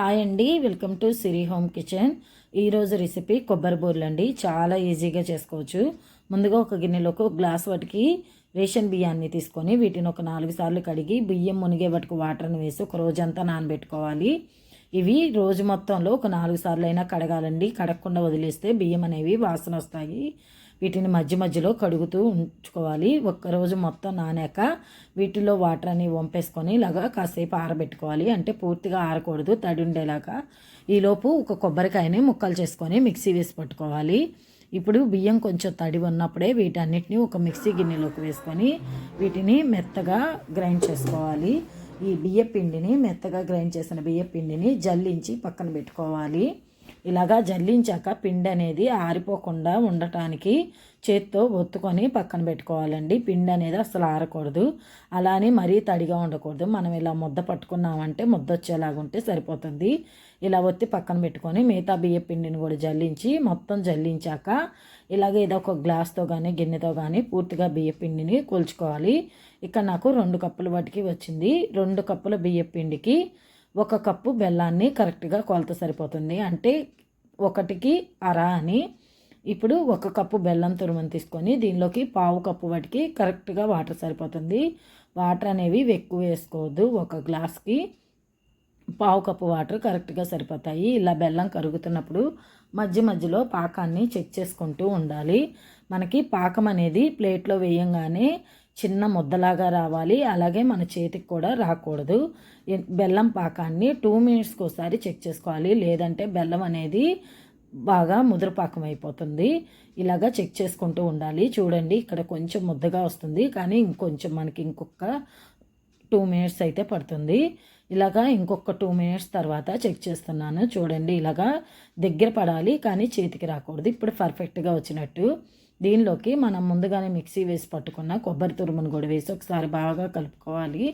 Hi అండి welcome to Siri home kitchen. ఈరోజు recipe కొబ్బరి బూరెలు అండి చాలా ఈజీగా చేసుకోవచ్చు. ముందుగా ఒక గిన్నెలోకి ఒక గ్లాస్ వాటికి రేషన్ బియ్యాన్ని తీసుకొని వీటిని ఒక నాలుగు సార్లు కడిగి బియ్యం మునిగే వాటికి వాటర్ని వేసి ఒక రోజంతా నానబెట్టుకోవాలి. ఇవి రోజు మొత్తంలో ఒక నాలుగు సార్లు అయినా కడగాలండి. కడగకుండా వదిలేస్తే బియ్యం అనేవి వాసన వస్తాయి. వీటిని మధ్య మధ్యలో కడుగుతూ ఉంచుకోవాలి. ఒక్కరోజు మొత్తం నానాక వీటిలో వాటర్ అని వంపేసుకొని ఇలాగా కాసేపు ఆరబెట్టుకోవాలి. అంటే పూర్తిగా ఆరకూడదు తడి ఉండేలాగా. ఈలోపు ఒక కొబ్బరికాయని ముక్కలు చేసుకొని మిక్సీ వేసి పట్టుకోవాలి. ఇప్పుడు బియ్యం కొంచెం తడి ఉన్నప్పుడే వీటన్నిటిని ఒక మిక్సీ గిన్నెలోకి వేసుకొని వీటిని మెత్తగా గ్రైండ్ చేసుకోవాలి. ఈ బియ్య పిండిని మెత్తగా గ్రైండ్ చేసిన బియ్య పిండిని జల్లించి పక్కన పెట్టుకోవాలి. ఇలాగా జల్లించాక పిండి అనేది ఆరిపోకుండా ఉండటానికి చేత్తో ఒత్తుకొని పక్కన పెట్టుకోవాలండి. పిండి అనేది అసలు ఆరకూడదు. అలానే మరీ తడిగా ఉండకూడదు. మనం ఇలా ముద్ద పట్టుకున్నామంటే ముద్ద వచ్చేలాగా ఉంటే సరిపోతుంది. ఇలా ఒత్తి పక్కన పెట్టుకొని మిగతా బియ్య పిండిని కూడా జల్లించి మొత్తం జల్లించాక ఇలాగ ఏదో ఒక గ్లాస్తో కానీ గిన్నెతో కానీ పూర్తిగా బియ్య పిండిని కూల్చుకోవాలి. ఇక్కడ నాకు రెండు కప్పుల వాటికి వచ్చింది. రెండు కప్పుల బియ్య పిండికి ఒక కప్పు బెల్లాన్ని కరెక్ట్గా కొలత సరిపోతుంది. అంటే ఒకటికి అర అని. ఇప్పుడు ఒక కప్పు బెల్లం తురుమని తీసుకొని దీనిలోకి పావు కప్పు వాటికి కరెక్ట్గా వాటర్ సరిపోతుంది. వాటర్ అనేవి ఎక్కువ వేసుకోవద్దు. ఒక గ్లాస్కి పావు కప్పు వాటర్ కరెక్ట్గా సరిపోతాయి. ఇలా బెల్లం కరుగుతున్నప్పుడు మధ్య మధ్యలో పాకాన్ని చెక్ చేసుకుంటూ ఉండాలి. మనకి పాకం అనేది ప్లేట్లో వేయంగానే చిన్న ముద్దలాగా రావాలి. అలాగే మన చేతికి కూడా రాకూడదు. బెల్లం పాకాన్ని టూ మినిట్స్కి ఒకసారి చెక్ చేసుకోవాలి. లేదంటే బెల్లం అనేది బాగా ముదురుపాకం అయిపోతుంది. ఇలాగా చెక్ చేసుకుంటూ ఉండాలి. చూడండి ఇక్కడ కొంచెం ముద్దగా వస్తుంది. కానీ ఇంకొంచెం మనకి ఇంకొక టూ మినిట్స్ అయితే పడుతుంది. ఇలాగా ఇంకొక టూ మినిట్స్ తర్వాత చెక్ చేస్తున్నాను. చూడండి ఇలాగా దగ్గర పడాలి. కానీ చేతికి రాకూడదు. ఇప్పుడు పర్ఫెక్ట్గా వచ్చినట్టు. దీనిలోకి మనం ముందుగానే మిక్సీ వేసి పట్టుకున్న కొబ్బరి తురుమును కూడా వేసి ఒకసారి బాగా కలుపుకోవాలి.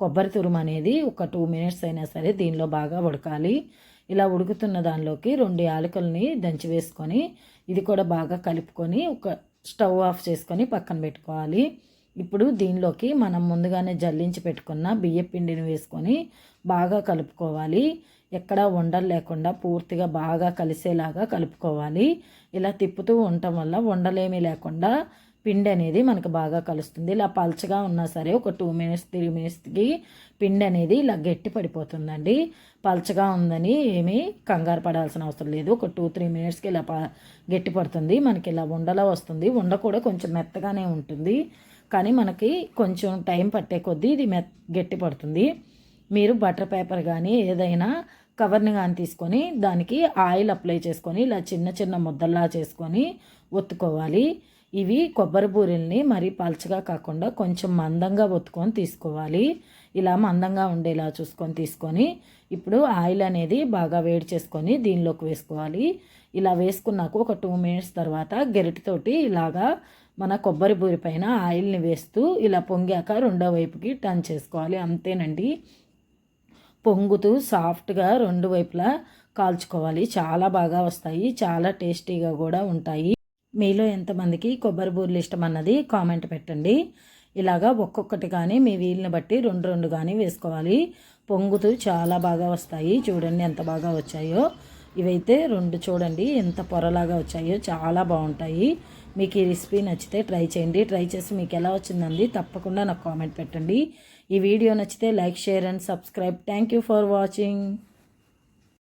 కొబ్బరి తురుము అనేది ఒక టూ మినిట్స్ అయినా సరే దీనిలో బాగా ఉడకాలి. ఇలా ఉడుకుతున్న దానిలోకి రెండు యాలకుల్ని దంచి వేసుకొని ఇది కూడా బాగా కలుపుకొని ఒక స్టవ్ ఆఫ్ చేసుకొని పక్కన పెట్టుకోవాలి. ఇప్పుడు దీనిలోకి మనం ముందుగానే జల్లించి పెట్టుకున్న బియ్య పిండిని వేసుకొని బాగా కలుపుకోవాలి. ఎక్కడ ఉండలు లేకుండా పూర్తిగా బాగా కలిసేలాగా కలుపుకోవాలి. ఇలా తిప్పుతూ ఉండటం వల్ల ఉండలేమీ లేకుండా పిండి అనేది మనకు బాగా కలుస్తుంది. ఇలా పల్చగా ఉన్నా సరే ఒక టూ మినిట్స్ త్రీ మినిట్స్కి పిండి అనేది ఇలా గట్టి పడిపోతుందండి. పల్చగా ఉందని ఏమీ కంగారు పడాల్సిన అవసరం లేదు. ఒక టూ త్రీ మినిట్స్కి ఇలా గట్టి పడుతుంది. మనకి ఇలా ఉండలా వస్తుంది. ఉండ కూడా కొంచెం మెత్తగానే ఉంటుంది. కానీ మనకి కొంచెం టైం పట్టే కొద్దీ ఇది మె గట్టి పడుతుంది. మీరు బటర్ పేపర్ కానీ ఏదైనా కవర్ని కానీ తీసుకొని దానికి ఆయిల్ అప్లై చేసుకొని ఇలా చిన్న చిన్న ముద్దల్లా చేసుకొని ఒత్తుకోవాలి. ఇవి కొబ్బరి బూరెల్ని మరీ పల్చగా కాకుండా కొంచెం మందంగా ఒత్తుకొని తీసుకోవాలి. ఇలా మందంగా ఉండేలా చూసుకొని తీసుకొని ఇప్పుడు ఆయిల్ అనేది బాగా వేడి చేసుకొని దీనిలోకి వేసుకోవాలి. ఇలా వేసుకున్నాక ఒక టూ మినిట్స్ తర్వాత గెరిటితోటి ఇలాగా మన కొబ్బరి బూరి పైన ఆయిల్ని వేస్తూ ఇలా పొంగాక రెండో వైపుకి టర్న్ చేసుకోవాలి. అంతేనండి. పొంగుతూ సాఫ్ట్గా రెండు వైపులా కాల్చుకోవాలి. చాలా బాగా వస్తాయి. చాలా టేస్టీగా కూడా ఉంటాయి. మీలో ఎంతమందికి కొబ్బరి బూరెలు ఇష్టం అన్నది కామెంట్ పెట్టండి. ఇలాగా ఒక్కొక్కటి కానీ మీ వీలుని బట్టి రెండు రెండు కానీ వేసుకోవాలి. పొంగుతూ చాలా బాగా వస్తాయి. చూడండి ఎంత బాగా వచ్చాయో. ఇవైతే రెండు చూడండి ఎంత పొరలాగా వచ్చాయో చాలా బాగుంటాయి. మీకు ఈ రెసిపీ నచ్చితే ట్రై చేయండి. ట్రై చేసి మీకు ఎలా వచ్చిందండి తప్పకుండా నాకు కామెంట్ పెట్టండి. ఈ వీడియో నచ్చితే like share and subscribe. Thank you for watching.